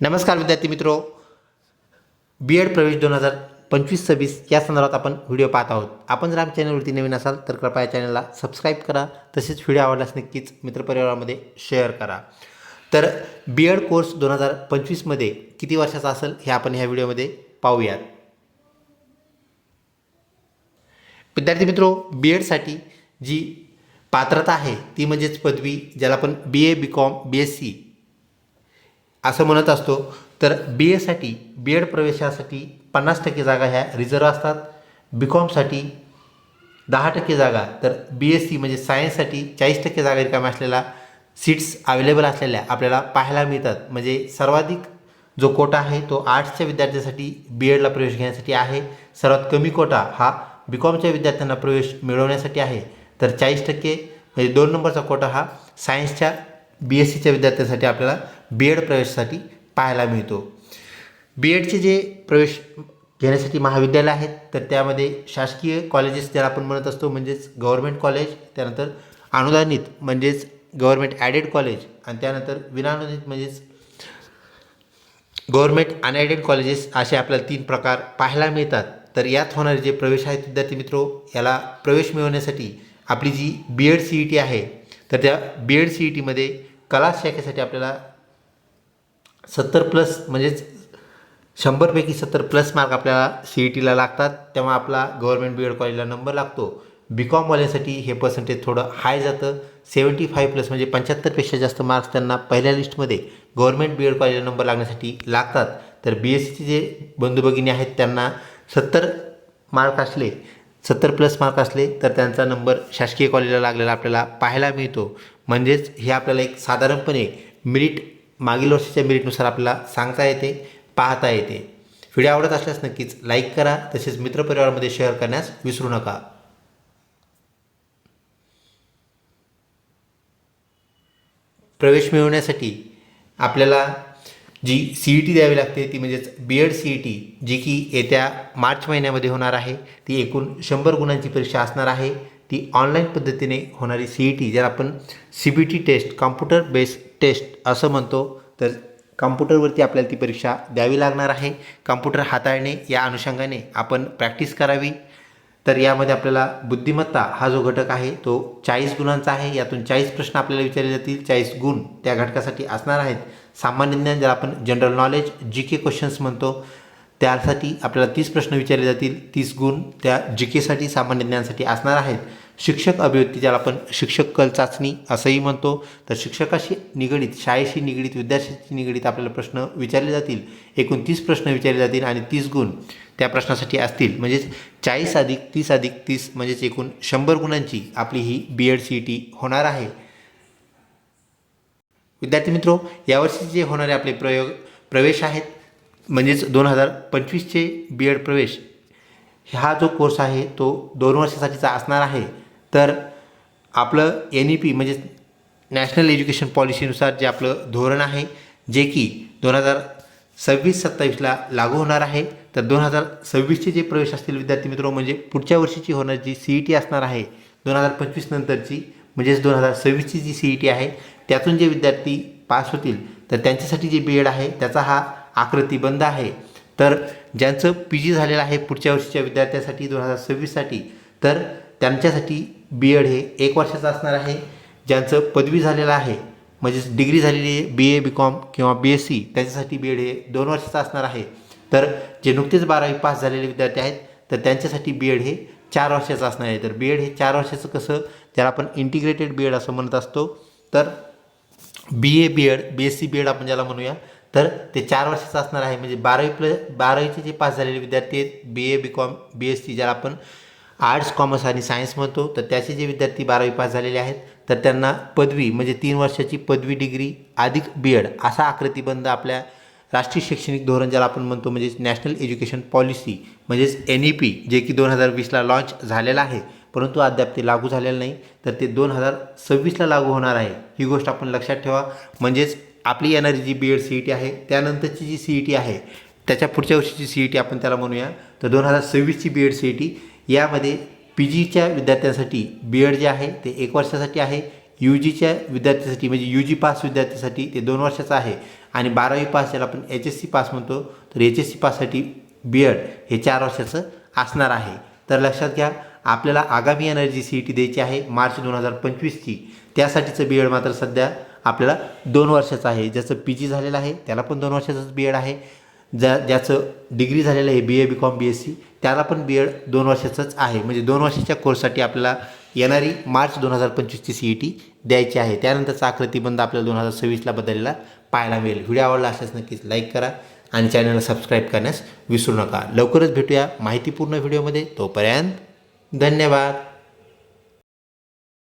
नमस्कार विद्यार्थी मित्रो. बी एड प्रवेश दोन हजार पंचवीस सव्वीस या संदर्भात आपण व्हिडिओ पाहत आहोत. आपण जर आमच्या चॅनलवरती नवीन असाल तर कृपया या चॅनलला सबस्क्राईब करा. तसेच व्हिडिओ आवडल्यास नक्कीच मित्रपरिवारामध्ये शेअर करा. तर बी एड कोर्स दोन हजार पंचवीसमध्ये किती वर्षाचा असेल हे आपण ह्या व्हिडिओमध्ये पाहूयात. विद्यार्थी मित्रो बी एडसाठी जी पात्रता आहे ती म्हणजेच पदवी ज्याला आपण B A B com B S C असं म्हणत असतो. तर बी एसाठी बी एड प्रवेशासाठी पन्नास टक्के जागा ह्या रिझर्व असतात. बी कॉमसाठी दहा टक्के जागा. तर बी एस सी म्हणजे सायन्ससाठी चाळीस टक्के जागा रिकाम्या असलेल्या सीट्स अवेलेबल असलेल्या आपल्याला पाहायला मिळतात. म्हणजे सर्वाधिक जो कोटा आहे तो आर्ट्सच्या विद्यार्थ्यांसाठी बी एडला प्रवेश घेण्यासाठी आहे. सर्वात कमी कोटा हा बी कॉमच्या विद्यार्थ्यांना प्रवेश मिळवण्यासाठी आहे. तर चाळीस टक्के म्हणजे दोन नंबरचा कोटा हा सायन्सच्या बी एस सीच्या विद्यार्थ्यांसाठी आपल्याला बी एड प्रवेशासाठी पाहायला मिळतो. बी एडचे जे प्रवेश घेण्यासाठी महाविद्यालय आहेत तर त्यामध्ये शासकीय कॉलेजेस ज्याला आपण म्हणत असतो म्हणजेच गव्हर्मेंट कॉलेज त्यानंतर अनुदानित म्हणजेच गव्हर्मेंट ॲडेड कॉलेज आणि त्यानंतर विनानुदानित म्हणजेच गव्हर्मेंट अनएडेड कॉलेजेस असे आपल्याला तीन प्रकार पाहायला मिळतात. तर यात होणारे जे प्रवेश आहेत विद्यार्थी मित्रो याला प्रवेश मिळवण्यासाठी आपली जी B ed C E T आहे तर त्या बी एड सी ई टीमध्ये कला शाखेसाठी आपल्याला सत्तर प्लस म्हणजेच शंभरपैकी सत्तर प्लस मार्क आपल्याला सी ई टीला लागतात. तेव्हा आपला गव्हर्मेंट बी एड कॉलेजला नंबर लागतो. बी कॉमवाल्यांसाठी हे पर्सेंटेज थोडं हाय जातं. सेवन्टी फाईव्ह प्लस म्हणजे पंच्याहत्तरपेक्षा जास्त मार्क्स त्यांना पहिल्या लिस्टमध्ये गव्हर्मेंट बी एड कॉलेजला नंबर लागण्यासाठी लागतात. तर बी एस सीचे जे बंधू भगिनी आहेत त्यांना सत्तर मार्क असले सत्तर प्लस मार्क असले तर त्यांचा नंबर शासकीय कॉलेजला लागलेला आपल्याला पाहायला मिळतो. म्हणजेच हे आपल्याला एक साधारणपणे मिरिट मागील वर्षाच्या मिरिटनुसार आपल्याला सांगता येते पाहता येते. व्हिडिओ आवडत असल्यास नक्कीच लाईक करा तसेच मित्रपरिवारामध्ये शेअर करण्यास विसरू नका. प्रवेश मिळवण्यासाठी आपल्याला जी सी ई टी द्यावी लागते ती म्हणजेच B ed C E T जी की येत्या मार्च महिन्यामध्ये होणार आहे ती एकूण शंभर गुणांची परीक्षा असणार आहे. ती ऑनलाईन पद्धतीने होणारी सी ई टी ज्याला आपण C B T test computer based test असं म्हणतो तर कॉम्प्युटरवरती आपल्याला ती परीक्षा द्यावी लागणार आहे. कॉम्प्युटर हाताळणे या अनुषंगाने आपण प्रॅक्टिस करावी. तर यामध्ये आपल्याला बुद्धिमत्ता हा जो घटक आहे तो चाळीस गुणांचा आहे. यातून चाळीस प्रश्न आपल्याला विचारले जातील. चाळीस गुण त्या घटकासाठी असणार आहेत. सामान्य ज्ञान ज्याला आपण general knowledge G K questions म्हणतो. त्यासाठी आपल्याला तीस प्रश्न विचारले जातील. तीस गुण त्या जी केसाठी सामान्य ज्ञानासाठी असणार आहेत. शिक्षक अभिव्यक्ती ज्याला आपण शिक्षक कल चाचणी असंही म्हणतो. तर शिक्षकाशी निगडीत शाळेशी निगडीत विद्यार्थ्याशी निगडीत आपल्याला प्रश्न विचारले जातील. एकूण तीस प्रश्न विचारले जातील आणि तीस गुण त्या प्रश्नासाठी असतील. म्हणजेच चाळीस अधिक तीस अधिक तीस म्हणजेच एकूण शंभर गुणांची आपली ही B ed C E T होणार आहे. विद्यार्थी मित्रो यावर्षी जे होणारे आपले प्रयोग प्रवेश आहेत म्हणजेच दोन हजार पंचवीसचे बी एड प्रवेश हा जो कोर्स आहे तो दोन वर्षासाठीचा असणार आहे. तर आपलं एन ई पी म्हणजेच नॅशनल एज्युकेशन पॉलिसीनुसार जे आपलं धोरण आहे जे की दोन हजार सव्वीस सत्तावीसला लागू होणार आहे तर दोन हजार सव्वीसचे जे प्रवेश असतील विद्यार्थी मित्र म्हणजे पुढच्या वर्षीची होणार जी सी ई टी असणार आहे दोन हजार पंचवीस नंतरची म्हणजेच दोन हजार सव्वीसची जी सी ई टी आहे त्यातून जे विद्यार्थी पास होतील तर त्यांच्यासाठी जे बी एड आहे त्याचा हा आकृती बंद आहे. तर ज्यांचं पी जी झालेलं आहे पुढच्या वर्षीच्या विद्यार्थ्यासाठी दोन हजार सव्वीससाठी तर त्यांच्यासाठी बी एड हे एक वर्षाचं असणार आहे. ज्यांचं पदवी झालेलं आहे म्हणजेच डिग्री झालेली आहे बी ए बी कॉम किंवा बी एस सी त्यांच्यासाठी बी एड हे दोन वर्षाचं असणार आहे. तर जे नुकतेच बारावी पास झालेले विद्यार्थी आहेत तर त्यांच्यासाठी बी एड हे चार वर्षाचं असणार आहे. तर बी एड हे चार वर्षाचं कसं त्याला आपण इंटिग्रेटेड बी एड असं म्हणत असतो तर B A B ed B S C B ed आपण ज्याला म्हणूया तर ते चार वर्षाचं असणार आहे. म्हणजे बारावी प्लस बारावीचे जे पास झालेले विद्यार्थी आहेत B A B com B S C ज्याला आपण आर्ट्स कॉमर्स आणि सायन्स म्हणतो तर त्याचे जे विद्यार्थी बारावी पास झालेले आहेत तर त्यांना पदवी म्हणजे तीन वर्षाची पदवी डिग्री अधिक बी एड असा आकृतीबंध आपल्या राष्ट्रीय शैक्षणिक धोरण ज्याला आपण म्हणतो म्हणजेच नॅशनल एज्युकेशन पॉलिसी म्हणजेच एन ई पी जे की दोन हजार वीसला लॉन्च झालेलं आहे. परंतु अद्याप ते लागू झालेलं नाही. तर ते दोन हजार सव्वीसला लागू होणार आहे. ही गोष्ट आपण लक्षात ठेवा. म्हणजेच आपली येणारी जी B ed C E T आहे त्यानंतरची जी सी ई टी आहे त्याच्या पुढच्या वर्षीची सी ई टी आपण त्याला म्हणूया. तर दोन हजार सव्वीसची B ed C E T यामध्ये पी जीच्या विद्यार्थ्यांसाठी बी एड जे आहे ते एक वर्षासाठी आहे. यू जीच्या विद्यार्थ्यासाठी म्हणजे यू जी पास विद्यार्थ्यासाठी ते दोन वर्षाचं आहे. आणि बारावी पास ज्याला आपण एच एस सी पास म्हणतो तर एच एस सी पाससाठी बी एड हे चार वर्षाचं असणार आहे. तर लक्षात घ्या आपल्याला आगामी एनर्जी सी ई टी द्यायची आहे मार्च दोन हजार पंचवीसची. त्यासाठीचं बी एड मात्र सध्या आपल्याला दोन वर्षाचं आहे. ज्याचं पी जी झालेलं आहे त्याला पण दोन वर्षाचंच बी एड आहे. ज्या ज्याचं डिग्री झालेलं आहे B A B com B S C त्याला पण बी एड दोन वर्षाचंच आहे. म्हणजे दोन वर्षाच्या कोर्ससाठी आपल्याला येणारी मार्च दोन हजार पंचवीसची सी ई टी द्यायची आहे. त्यानंतरचा आकृतीबंध आपल्याला दोन हजार सव्वीसला बदललेला पाहायला मिळेल. व्हिडिओ आवडला असल्यास नक्कीच लाईक करा आणि चॅनलला सबस्क्राईब करण्यास विसरू नका. लवकरच भेटूया माहितीपूर्ण व्हिडिओमध्ये. तोपर्यंत धन्यवाद.